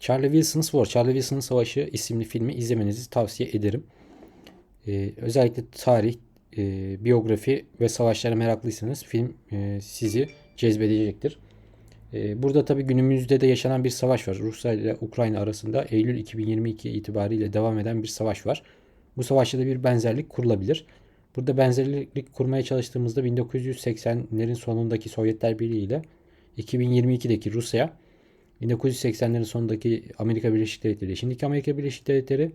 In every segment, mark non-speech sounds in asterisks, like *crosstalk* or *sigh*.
Charlie Wilson's War, Charlie Wilson'ın Savaşı isimli filmi izlemenizi tavsiye ederim. Ee, özellikle tarih, e, biyografi ve savaşlara meraklıysanız film e, sizi cezbedecektir. E, burada tabii günümüzde de yaşanan bir savaş var. Rusya ile Ukrayna arasında Eylül 2022 itibariyle devam eden bir savaş var. Bu savaşta da bir benzerlik kurulabilir. Burada benzerlik kurmaya çalıştığımızda 1980'lerin sonundaki Sovyetler Birliği ile 2022'deki Rusya 1980'lerin sonundaki Amerika Birleşik Devletleri, şimdiki Amerika Birleşik Devletleri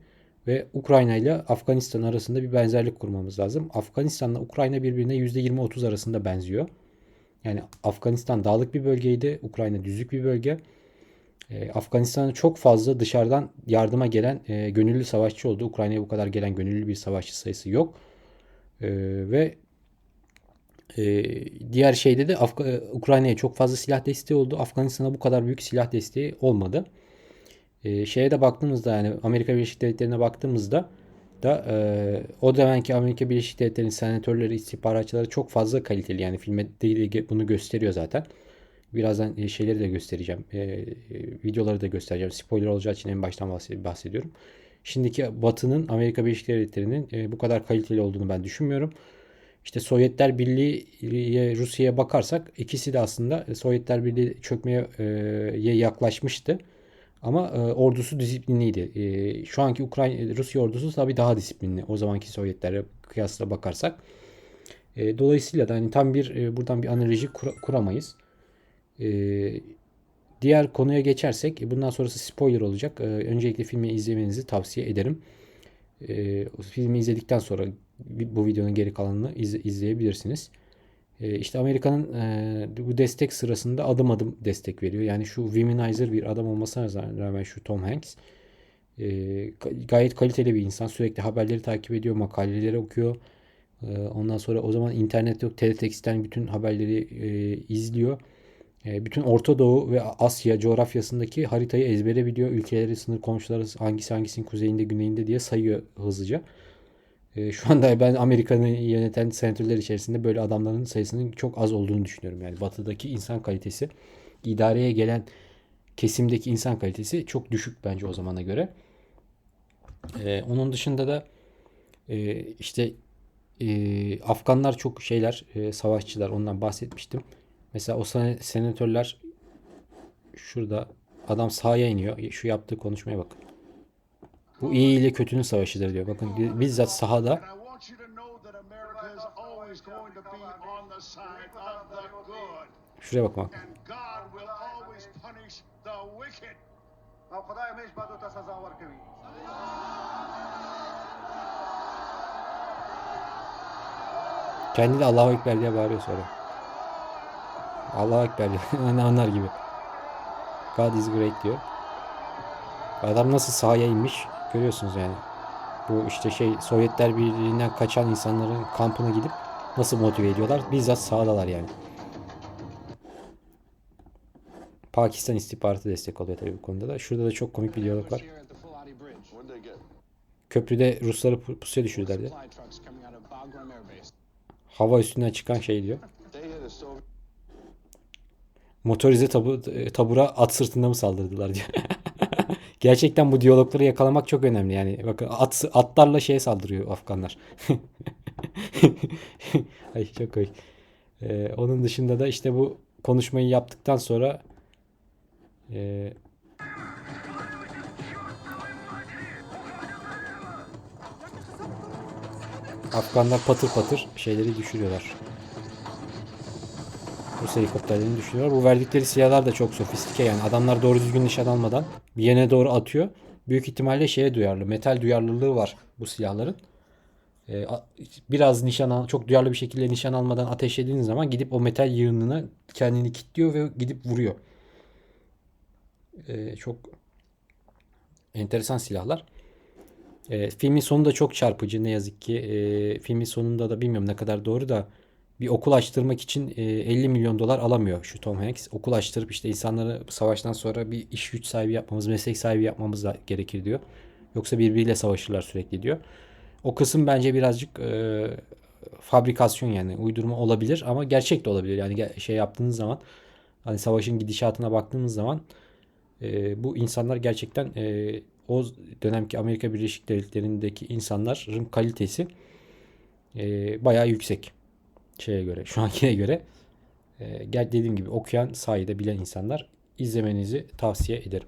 ve Ukrayna ile Afganistan arasında bir benzerlik kurmamız lazım. Afganistan'la Ukrayna birbirine %20-30 arasında benziyor. Yani Afganistan dağlık bir bölgeydi, Ukrayna düzlük bir bölge. E, Afganistan'a çok fazla dışarıdan yardıma gelen e, gönüllü savaşçı oldu. Ukrayna'ya bu kadar gelen gönüllü bir savaşçı sayısı yok. E, ve e, diğer şeyde de Afga- Ukrayna'ya çok fazla silah desteği oldu. Afganistan'a bu kadar büyük silah desteği olmadı. E, şeye de baktığımızda yani Amerika Birleşik Devletleri'ne baktığımızda da e, o zamanki Amerika Birleşik Devletleri'nin senatörleri, istihbaratçıları çok fazla kaliteli. Yani filme de bunu gösteriyor zaten. Birazdan e, şeyleri de göstereceğim. E, e, videoları da göstereceğim. Spoiler olacağı için en baştan bahsed- bahsediyorum. Şimdiki Batı'nın Amerika Birleşik Devletleri'nin e, bu kadar kaliteli olduğunu ben düşünmüyorum. İşte Sovyetler Birliği'ye Rusya'ya bakarsak ikisi de aslında Sovyetler Birliği çökmeye e, yaklaşmıştı. Ama e, ordusu disiplinliydi. E, şu anki Ukrayna Rusya ordusu tabii daha disiplinli. O zamanki Sovyetlere kıyasla bakarsak. E, dolayısıyla da hani tam bir e, buradan bir analoji kur- kuramayız. E, diğer konuya geçersek e, bundan sonrası spoiler olacak. E, öncelikle filmi izlemenizi tavsiye ederim. E, filmi izledikten sonra bu videonun geri kalanını iz, izleyebilirsiniz. E, işte Amerika'nın e, bu destek sırasında adım adım destek veriyor. Yani şu womanizer bir adam olmasına rağmen şu Tom Hanks e, gayet kaliteli bir insan. Sürekli haberleri takip ediyor, makaleleri okuyor. E, ondan sonra o zaman internet yok. Teletext'ten bütün haberleri e, izliyor. E, bütün Orta Doğu ve Asya coğrafyasındaki haritayı ezbere biliyor. Ülkeleri, sınır komşuları hangisi hangisinin kuzeyinde, güneyinde diye sayıyor hızlıca. E, şu anda ben Amerika'nın yöneten senatörler içerisinde böyle adamların sayısının çok az olduğunu düşünüyorum. Yani batıdaki insan kalitesi, idareye gelen kesimdeki insan kalitesi çok düşük bence o zamana göre. E, onun dışında da işte Afganlar çok şeyler, savaşçılar ondan bahsetmiştim. Mesela o senatörler şurada adam sahaya iniyor. Şu yaptığı konuşmaya bakın. Bu iyi ile kötünün savaşıdır diyor. Bakın bizzat sahada Şuraya bak bak. Kendi de Allahu Ekber diye bağırıyor sonra. Allahu Ekber diyor. *laughs* Anlar gibi. God is great diyor. Adam nasıl sahaya inmiş görüyorsunuz yani. Bu işte şey Sovyetler Birliği'nden kaçan insanların kampına gidip nasıl motive ediyorlar? Bizzat sahadalar yani. Pakistan istihbaratı destek oluyor tabii bu konuda da. Şurada da çok komik bir diyalog var. Köprüde Rusları pusuya düşürdüler diye. Hava üstünden çıkan şey diyor. Motorize tabu, tabura at sırtında mı saldırdılar diyor. *laughs* Gerçekten bu diyalogları yakalamak çok önemli. Yani bakın at, atlarla şeye saldırıyor Afganlar. *laughs* Ay çok komik. Ee, onun dışında da işte bu konuşmayı yaptıktan sonra e, Afganlar patır patır şeyleri düşürüyorlar. Rus helikopterlerini düşürüyorlar. Bu verdikleri silahlar da çok sofistike yani. Adamlar doğru düzgün nişan almadan bir yene doğru atıyor. Büyük ihtimalle şeye duyarlı. Metal duyarlılığı var bu silahların. Ee, biraz nişan al, çok duyarlı bir şekilde nişan almadan ateş ettiğiniz zaman gidip o metal yığınına kendini kilitliyor ve gidip vuruyor. Ee, çok enteresan silahlar. E, filmin sonu da çok çarpıcı ne yazık ki. E, filmin sonunda da bilmiyorum ne kadar doğru da bir okul açtırmak için e, 50 milyon dolar alamıyor şu Tom Hanks. Okul açtırıp işte insanları savaştan sonra bir iş güç sahibi yapmamız, meslek sahibi yapmamız gerekir diyor. Yoksa birbiriyle savaşırlar sürekli diyor. O kısım bence birazcık e, fabrikasyon yani uydurma olabilir ama gerçek de olabilir. Yani şey yaptığınız zaman hani savaşın gidişatına baktığınız zaman E, bu insanlar gerçekten e, o dönemki Amerika Birleşik Devletleri'ndeki insanların kalitesi e, bayağı yüksek şeye göre, şu ankine göre. E, dediğim gibi okuyan, sahide bilen insanlar izlemenizi tavsiye ederim.